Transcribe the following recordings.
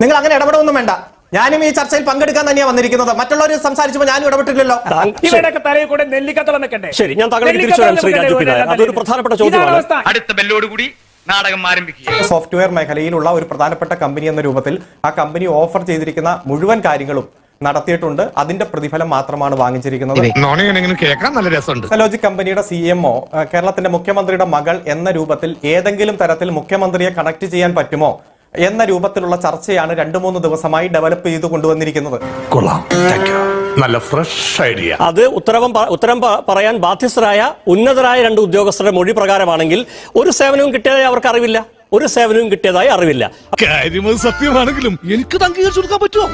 നിങ്ങൾ അങ്ങനെ ഇടപെടൊന്നും വേണ്ട. ഞാനും ഈ ചർച്ചയിൽ പങ്കെടുക്കാൻ തന്നെയാണ് വന്നിരിക്കുന്നത്. മറ്റുള്ളവർ സംസാരിച്ചപ്പോൾ ഞാനും ഇടപെട്ടില്ലല്ലോ. ശരി, ഞാൻ. അതൊരു പ്രധാനപ്പെട്ട ചോദ്യമാണ്. അടുത്ത ബെല്ലോടുകൂടി നാടകം ആരംഭിക്കുക. സോഫ്റ്റ്വെയർ മേഖലയിലുള്ള ഒരു പ്രധാനപ്പെട്ട കമ്പനി എന്ന രൂപത്തിൽ ആ കമ്പനി ഓഫർ ചെയ്തിരിക്കുന്ന മുഴുവൻ കാര്യങ്ങളും നടത്തിയിട്ടുണ്ട്. അതിന്റെ പ്രതിഫലം മാത്രമാണ് വാങ്ങിച്ചിരിക്കുന്നത്. കേൾക്കാൻ നല്ല രസമുണ്ട്. ടെക്നോളജി കമ്പനിയുടെ സി എം ഒ കേരളത്തിന്റെ മുഖ്യമന്ത്രിയുടെ മകൾ എന്ന രൂപത്തിൽ ഏതെങ്കിലും തരത്തിൽ മുഖ്യമന്ത്രിയെ കണക്ട് ചെയ്യാൻ പറ്റുമോ? എന്ന രൂപത്തിലുള്ള ചർച്ചയാണ് രണ്ടു മൂന്ന് ദിവസമായി ഡെവലപ്പ് ചെയ്ത് കൊണ്ടുവന്നിരിക്കുന്നത്. കൊള്ളാം. നല്ല ഫ്രഷ് ഐഡിയ അത് ഉത്തരവം ഉത്തരം പറയാൻ ബാധ്യസ്ഥരായ ഉന്നതരായ രണ്ട് ഉദ്യോഗസ്ഥരുടെ മൊഴി പ്രകാരമാണെങ്കിൽ ഒരു സേവനവും കിട്ടിയതായി അവർക്ക് അറിവില്ല. ഒരു സേവനവും കിട്ടിയതായി അറിവില്ല. കാര്യം സത്യമാണെങ്കിലും എനിക്ക് അംഗീകരിച്ചു കൊടുക്കാൻ പറ്റുമോ?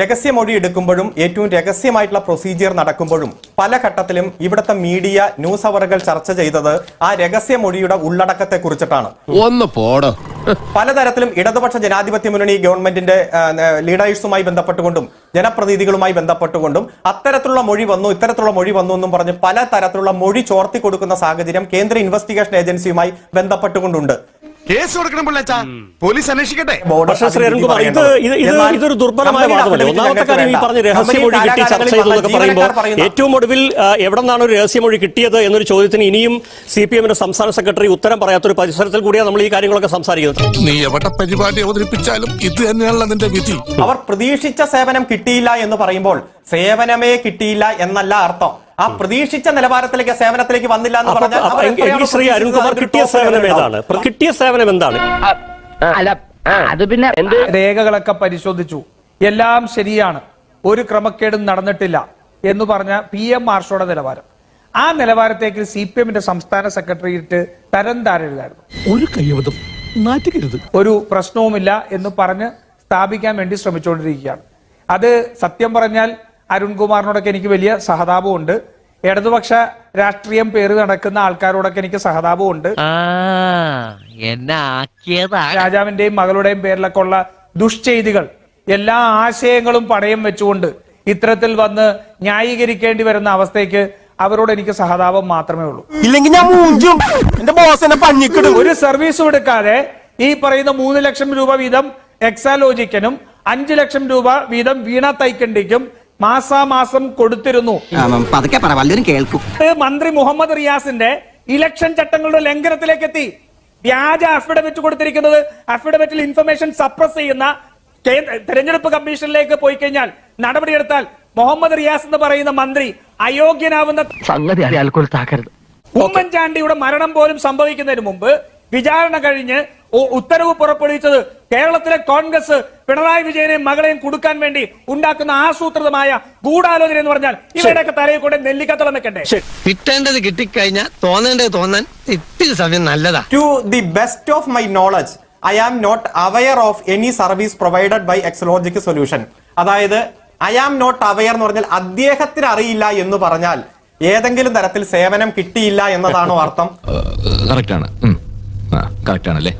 രഹസ്യമൊഴി എടുക്കുമ്പോഴും ഏറ്റവും രഹസ്യമായിട്ടുള്ള പ്രൊസീജിയർ നടക്കുമ്പോഴും പല ഘട്ടത്തിലും ഇവിടുത്തെ മീഡിയ ന്യൂസ് അവറുകൾ ചർച്ച ചെയ്തത് ആ രഹസ്യമൊഴിയുടെ ഉള്ളടക്കത്തെ കുറിച്ചിട്ടാണ്. ഒന്ന് പോടോ. പലതരത്തിലും ഇടതുപക്ഷ ജനാധിപത്യ മുന്നണി ഗവൺമെന്റിന്റെ ലീഡേഴ്സുമായി ബന്ധപ്പെട്ടുകൊണ്ടും ജനപ്രതിനിധികളുമായി ബന്ധപ്പെട്ടുകൊണ്ടും അത്തരത്തിലുള്ള മൊഴി വന്നു ഇത്തരത്തിലുള്ള മൊഴി വന്നു എന്നും പറഞ്ഞ് പല തരത്തിലുള്ള മൊഴി ചോർത്തി കൊടുക്കുന്ന സാഹചര്യം കേന്ദ്ര ഇൻവെസ്റ്റിഗേഷൻ ഏജൻസിയുമായി ബന്ധപ്പെട്ടുകൊണ്ടുണ്ട്. കേസ് കൊടുക്കണം പിള്ളേച്ചാ. പോലീസ് അന്വേഷിക്കട്ടെ. പക്ഷേ ശ്രീ അരുൺകുമാർ ഇത് ഇതൊരു ദുർബലമായ വാദമല്ലേ? ഒന്നാമത്തെ കാര്യം ഈ. പറഞ്ഞ രഹസ്യമൊഴി കിട്ടി ചർച്ച കാലാകാലങ്ങളിൽ ചെയ്തു എന്നൊക്കെ വന്ന പറയുമ്പോൾ ഏറ്റവും ഒടുവിൽ എവിടെ നിന്നാണ് ഒരു രഹസ്യമൊഴി കിട്ടിയത് എന്നൊരു ചോദ്യത്തിന് ഇനിയും സി പി എമ്മിന്റെ സംസ്ഥാന സെക്രട്ടറി ഉത്തരം പറയാത്തൊരു പരിസരത്തിൽ കൂടിയാണ് നമ്മൾ ഈ കാര്യങ്ങളൊക്കെ സംസാരിക്കുന്നത്. നീ എവിടെ പരിപാടി അവതരിപ്പിച്ചാലും ഇത് തന്നെയാണല്ലോ നിന്റെ വിധി. അവർ പ്രതീക്ഷിച്ച സേവനം കിട്ടിയില്ല എന്ന് പറയുമ്പോൾ സേവനമേ കിട്ടിയില്ല എന്നല്ല അർത്ഥം. ആ പ്രതീക്ഷിച്ച നിലവാരത്തിലേക്ക് സേവനത്തിലേക്ക് വന്നില്ല എന്ന് പറഞ്ഞാൽ ശ്രീ അരുൺകുമാർ കിട്ടിയ അതിൽ സേവനം ഏതാണ്? കിട്ടിയ സേവനം എന്താണ്? അത് പിന്നെ എന്ത്? രേഖകളൊക്കെ പരിശോധിച്ചു. എല്ലാം ശരിയാണ്. ഒരു ക്രമക്കേടും നടന്നിട്ടില്ല എന്ന് പറഞ്ഞ പി എം മാർഷോയുടെ നിലവാരം. ആ നിലവാരത്തേക്ക് സി പി എമ്മിന്റെ സംസ്ഥാന സെക്രട്ടേറിയറ്റ് തരം താഴെഴുതായിരുന്നു ഒരു നാറ്റുകരുത് ഒരു പ്രശ്നവുമില്ല എന്ന് പറഞ്ഞ് സ്ഥാപിക്കാൻ വേണ്ടി ശ്രമിച്ചുകൊണ്ടിരിക്കുകയാണ്. അത് സത്യം പറഞ്ഞാൽ അരുൺകുമാറിനോടൊക്കെ എനിക്ക് വലിയ സഹതാപമുണ്ട്. ഇടതുപക്ഷ രാഷ്ട്രീയം പേര് നടക്കുന്ന ആൾക്കാരോടൊക്കെ എനിക്ക് സഹതാപമുണ്ട്. ആ എന്നെ ആക്കിയതാ. രാജാവിന്റെയും മകളുടെയും പേരിലൊക്കെ ഉള്ള ദുഷ്ചെയ്തികൾ എല്ലാ ആശയങ്ങളും പണയം വെച്ചുകൊണ്ട് ഇത്തരത്തിൽ വന്ന് ന്യായീകരിക്കേണ്ടി വരുന്ന അവസ്ഥയ്ക്ക് അവരോട് എനിക്ക് സഹതാപം മാത്രമേ ഉള്ളൂ. ഇല്ലെങ്കിൽ ഞാൻ മൂഞ്ചും. എന്റെ ബോസ് എന്നെ പഞ്ഞിക്കിടും. ഒരു സർവീസും എടുക്കാതെ ഈ പറയുന്ന മൂന്ന് ലക്ഷം രൂപ വീതം എക്സാലോജിക്കനും അഞ്ചു ലക്ഷം രൂപ വീതം വീണ തൈക്കണ്ടിക്കും മാസാമാസം കൊടുത്തിരുന്നു. പതുക്കെ പറ വല്ലവരും കേൾക്കും. മന്ത്രി മുഹമ്മദ് റിയാസിന്റെ ഇലക്ഷൻ ചട്ടങ്ങളുടെ ലംഘനത്തിലേക്ക് എത്തി വ്യാജ അഫിഡവിറ്റ് കൊടുത്തിരിക്കുന്നത്. അഫിഡവിറ്റിൽ ഇൻഫർമേഷൻ സപ്രസ് ചെയ്യുന്ന കേന്ദ്ര തെരഞ്ഞെടുപ്പ് കമ്മീഷനിലേക്ക് പോയി കഴിഞ്ഞാൽ നടപടിയെടുത്താൽ മുഹമ്മദ് റിയാസ് എന്ന് പറയുന്ന മന്ത്രി അയോഗ്യനാവുന്ന സംഗതി ഉമ്മൻചാണ്ടിയുടെ മരണം പോലും സംഭവിക്കുന്നതിന് മുമ്പ് വിചാരണ കഴിഞ്ഞ് ഉത്തരവ് പുറപ്പെടുവിച്ചത് കേരളത്തിലെ കോൺഗ്രസ് പിണറായി വിജയനെയും മകളെയും കൊടുക്കാൻ വേണ്ടി ഉണ്ടാക്കുന്ന ആസൂത്രിതമായ ഗൂഢാലോചന എന്ന് പറഞ്ഞാൽ ഇവരുടെയൊക്കെ തലയിൽ കൂടെ നെല്ലിക്കത്തളം നിൽക്കണ്ടേ? കിട്ടേണ്ടത് കിട്ടിക്കഴിഞ്ഞാൽ തോന്നേണ്ടത് തോന്നാൻ ഇത്തിരി സമയം നല്ലതാ. To the best of my knowledge I am not aware of any service provided by Exalogic solution അതായത് ഐ ആം നോട്ട് അവയർ എന്ന് പറഞ്ഞാൽ അദ്ദേഹത്തിന് അറിയില്ല എന്ന് പറഞ്ഞാൽ ഏതെങ്കിലും തരത്തിൽ സേവനം കിട്ടിയില്ല എന്നതാണോ അർത്ഥം? കറക്റ്റ് ആണ്. കറക്റ്റ് ആണല്ലേ?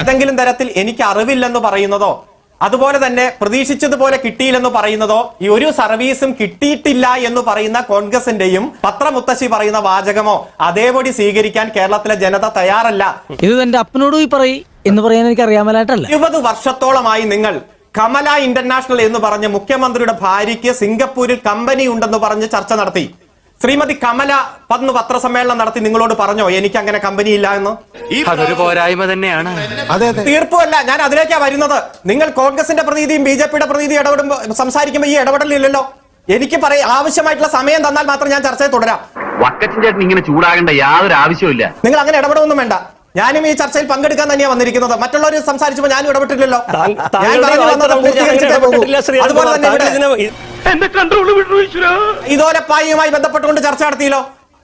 ഏതെങ്കിലും തരത്തിൽ എനിക്ക് അറിവില്ലെന്ന് പറയുന്നതോ അതുപോലെ തന്നെ പ്രതീക്ഷിച്ചതുപോലെ കിട്ടിയില്ലെന്ന് പറയുന്നതോ ഈ ഒരു സർവീസും കിട്ടിയിട്ടില്ല എന്ന് പറയുന്ന കോൺഗ്രസിന്റെയും പത്രമുത്തശ്ശി പറയുന്ന വാചകമോ അതേപടി സ്വീകരിക്കാൻ കേരളത്തിലെ ജനത തയ്യാറല്ല. ഇത് എന്റെ അപ്പനോട് പറയും എന്ന് പറയാൻ എനിക്ക് അറിയാമലായിട്ടല്ല. ഇരുപത് വർഷത്തോളമായി നിങ്ങൾ കമല ഇന്റർനാഷണൽ എന്ന് പറഞ്ഞ് മുഖ്യമന്ത്രിയുടെ ഭാര്യയ്ക്ക് സിംഗപ്പൂരിൽ കമ്പനി ഉണ്ടെന്ന് പറഞ്ഞ് ചർച്ച നടത്തി. ശ്രീമതി കമല പന്ന് പത്രസമ്മേളനം നടത്തി നിങ്ങളോട് പറഞ്ഞോ എനിക്ക് അങ്ങനെ കമ്പനി ഇല്ല എന്ന് അതൊരു പോരായ്മ തന്നെയാണ്. തീർപ്പല്ല ഞാൻ അതിലേക്കാ വരുന്നത്. നിങ്ങൾ കോൺഗ്രസിന്റെ പ്രതിനിധിയും ബി ജെ പിയുടെ പ്രതിനിധി ഇടപെടുമ്പോ സംസാരിക്കുമ്പോൾ ഈ ഇടപെടലില്ലല്ലോ എനിക്ക് പറയാം ആവശ്യമായിട്ടുള്ള സമയം തന്നാൽ മാത്രം ഞാൻ ചർച്ചയെ തുടരാം. വക്കറ്റിന്റെ ചേട്ടൻ ഇങ്ങനെ ചൂടാകേണ്ട യാതൊരു ആവശ്യമില്ല നിങ്ങൾ അങ്ങനെ ഇടപെടൊന്നും വേണ്ട. ഞാനും ഈ ചർച്ചയിൽ പങ്കെടുക്കാൻ തന്നെയാണ് വന്നിരിക്കുന്നത്. മറ്റുള്ളവർ സംസാരിച്ചപ്പോൾ ഞാനും ഇടപെട്ടില്ലല്ലോ. ഞാൻ പറഞ്ഞു വന്നത് പൂർത്തീകരിച്ചിട്ടേ അതുപോലെ. തന്നെ എന്റെ കൺട്രോൾ വിട്ടു ഈശ്വരാ? ഇതോലപ്പായുമായി ബന്ധപ്പെട്ടുകൊണ്ട് ചർച്ച നടത്തിയല്ലോ.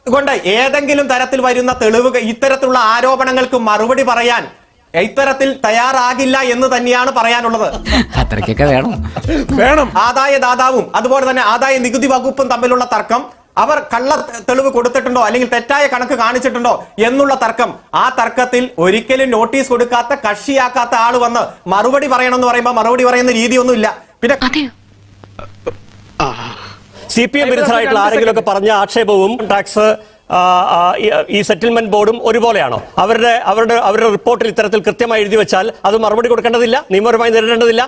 കൊണ്ട് ഏതെങ്കിലും തരത്തിൽ വരുന്ന തെളിവുകൾ ഇത്തരത്തിലുള്ള ആരോപണങ്ങൾക്ക് മറുപടി പറയാൻ ഇത്തരത്തിൽ തയ്യാറാകില്ല എന്ന് തന്നെയാണ് പറയാനുള്ളത്. അത്രയ്ക്കൊക്കെ വേണം. വേണം. ആദായ ദാതാവും അതുപോലെ തന്നെ ആദായ നികുതി വകുപ്പും തമ്മിലുള്ള തർക്കം അവർ കള്ള തെളിവ് കൊടുത്തിട്ടുണ്ടോ അല്ലെങ്കിൽ തെറ്റായ കണക്ക് കാണിച്ചിട്ടുണ്ടോ എന്നുള്ള തർക്കം ആ തർക്കത്തിൽ ഒരിക്കലും നോട്ടീസ് കൊടുക്കാത്ത കക്ഷിയാക്കാത്ത ആൾ വന്ന് മറുപടി പറയണം എന്ന് പറയുമ്പോൾ മറുപടി പറയുന്ന രീതിയൊന്നുമില്ല. പിന്നെ സി പി എം വിരുദ്ധരായിട്ടുള്ള ആരെങ്കിലുമൊക്കെ പറഞ്ഞ ആക്ഷേപവും ടാക്സ് ഈ- സെറ്റിൽമെന്റ് ബോർഡും ഒരുപോലെയാണോ? അവരുടെ അവരുടെ അവരുടെ റിപ്പോർട്ടിൽ ഇത്തരത്തിൽ കൃത്യമായി എഴുതി വെച്ചാൽ അത് മറുപടി കൊടുക്കേണ്ടതില്ല നിയമപരമായി നേരിടേണ്ടതില്ല.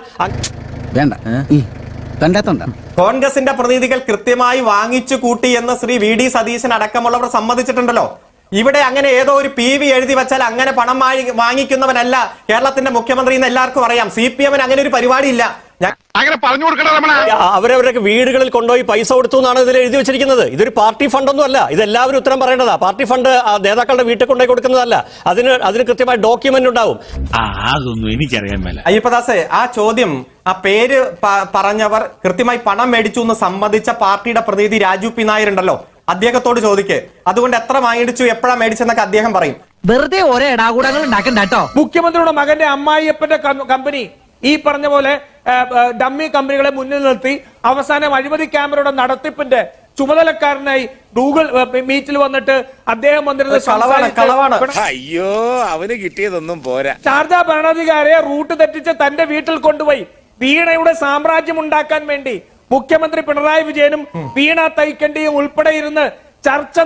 വേണ്ട. കണ്ടാത്തോണ്ട. കോൺഗ്രസിന്റെ പ്രതിനിധികൾ കൃത്യമായി വാങ്ങിച്ചു കൂട്ടി എന്ന് ശ്രീ വി ഡി സതീശൻ അടക്കമുള്ളവർ സമ്മതിച്ചിട്ടുണ്ടല്ലോ. ഇവിടെ അങ്ങനെ ഏതോ ഒരു പി വി എഴുതി വെച്ചാൽ അങ്ങനെ പണം വാങ്ങിക്കുന്നവനല്ല കേരളത്തിന്റെ മുഖ്യമന്ത്രി എന്ന് എല്ലാവർക്കും അറിയാം. സി പി എമ്മിന് അങ്ങനെ ഒരു പരിപാടിയില്ല. അങ്ങനെ പറഞ്ഞു കൊടുക്കണ അവരവരൊക്കെ വീടുകളിൽ കൊണ്ടുപോയി പൈസ കൊടുത്തു എന്നാണ് ഇതിൽ എഴുതി വെച്ചിരിക്കുന്നത്. ഇതൊരു പാർട്ടി ഫണ്ടൊന്നും അല്ല ഇത് എല്ലാവരും ഉത്തരം പറയേണ്ടതാ. പാർട്ടി ഫണ്ട് ആ നേതാക്കളുടെ വീട്ടിൽ കൊണ്ടുപോയി കൊടുക്കുന്നതല്ല. അതിന് അതിന് കൃത്യമായ ഡോക്യുമെന്റ് ഉണ്ടാവും. അതൊന്നും എനിക്കറിയാൻ മേല. അയ്യപ്പദാസെ ആ ചോദ്യം ആ പേര് പറഞ്ഞവർ കൃത്യമായി പണം മേടിച്ചു എന്ന് സമ്മതിച്ച പാർട്ടിയുടെ പ്രതിനിധി രാജു പി നായർ ഉണ്ടല്ലോ. അദ്ദേഹത്തോട് ചോദിക്ക്. അതുകൊണ്ട് എത്ര മേടിച്ചു എപ്പോഴാ മേടിച്ചെന്നൊക്കെ അദ്ദേഹം പറയും. വെറുതെ ഓരോ ഇടാകൂടങ്ങൾ ഉണ്ടാക്കണ്ട കേട്ടോ. മുഖ്യമന്ത്രിയുടെ മകന്റെ അമ്മായിയപ്പന്റെ കമ്പനി. ഈ പറഞ്ഞ പോലെ ഡമ്മി കമ്പനികളെ മുന്നിൽ നിർത്തി അവസാനം അഴിമതി ക്യാമറയുടെ നടത്തിപ്പിന്റെ ചുമതലക്കാരനായി ഗൂഗിൾ മീറ്റിൽ വന്നിട്ട് അദ്ദേഹം വന്നിരുന്ന് അയ്യോ അവന് കിട്ടിയതൊന്നും പോരാ. ശാർജ ഭരണാധികാരിയെ റൂട്ട് തെറ്റിച്ച് തന്റെ വീട്ടിൽ കൊണ്ടുപോയി. വീണയുടെ സാമ്രാജ്യം ഉണ്ടാക്കാൻ വേണ്ടി മുഖ്യമന്ത്രി പിണറായി വിജയനും വീണ തൈക്കണ്ടിയും ഉൾപ്പെടെ ഇരുന്ന് ചർച്ച.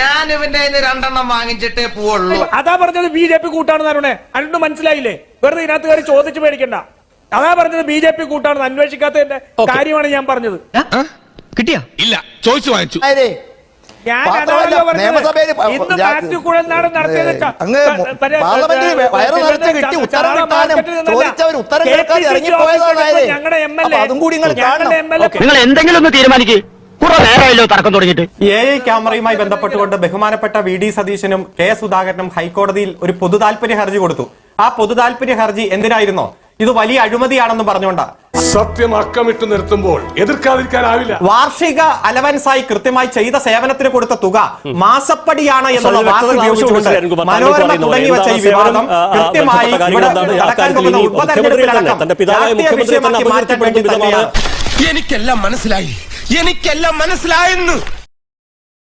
ഞാൻ ഇവന്റെ രണ്ടെണ്ണം വാങ്ങിച്ചിട്ടേ പോവുള്ളൂ. അതാ പറഞ്ഞത് ബി ജെ പി കൂട്ടാണെന്ന് അരുണേ. അരുണ് മനസ്സിലായില്ലേ? വെറുതെ ഇതിനകത്ത് കയറി ചോദിച്ചു മേടിക്കണ്ട അതാ പറഞ്ഞത് ബി ജെ പി കൂട്ടാണെന്ന് അന്വേഷിക്കാത്തതിന്റെ കാര്യമാണ് ഞാൻ പറഞ്ഞത്. കിട്ടിയാ? ഇല്ല ചോദിച്ചു വാങ്ങിച്ചു. ഞങ്ങളുടെ എം എൽ എ അതും കൂടി നിങ്ങൾ കാണണം. എം എൽ എ നിങ്ങൾ എന്തെങ്കിലും ഒന്ന് തീരുമാനിക്കേ. എ ഐ ക്യാമറയുമായി ബന്ധപ്പെട്ടുകൊണ്ട് ബഹുമാനപ്പെട്ട വി ഡി സതീശനും കെ സുധാകരനും ഹൈക്കോടതിയിൽ ഒരു പൊതു താല്പര്യ ഹർജി കൊടുത്തു. ആ പൊതു താല്പര്യ ഹർജി എന്തിനായിരുന്നോ? ഇത് വലിയ അഴിമതിയാണെന്ന് പറഞ്ഞുകൊണ്ടാ. സത്യം അക്കമിട്ട് നിർത്തുമ്പോൾ എതിർക്കാതിരിക്കാനാവില്ല. വാർഷിക അലവൻസായി കൃത്യമായി ചെയ്ത സേവനത്തിന് കൊടുത്ത തുക മാസപ്പടിയാണ് എന്നുള്ള ഉപയോഗിച്ചുകൊണ്ട് മനോരമ തുടങ്ങി വെച്ച ഈ വിവാദം കൃത്യമായി ബന്ധപ്പെട്ട കാര്യങ്ങൾ ഇവിടെ നടക്കാൻ പോകുന്ന ഉപതെരഞ്ഞെടുപ്പിലടക്കം തന്റെ പിതാവായ രാഷ്ട്രീയ മുഖ്യമന്ത്രി തന്നെ വിഷയമാക്കി മാറ്റാൻ വേണ്ടി തന്നെയാണ്. എനിക്കെല്ലാം മനസ്സിലായി. എനിക്കെല്ലാം മനസ്സിലായെന്ന്.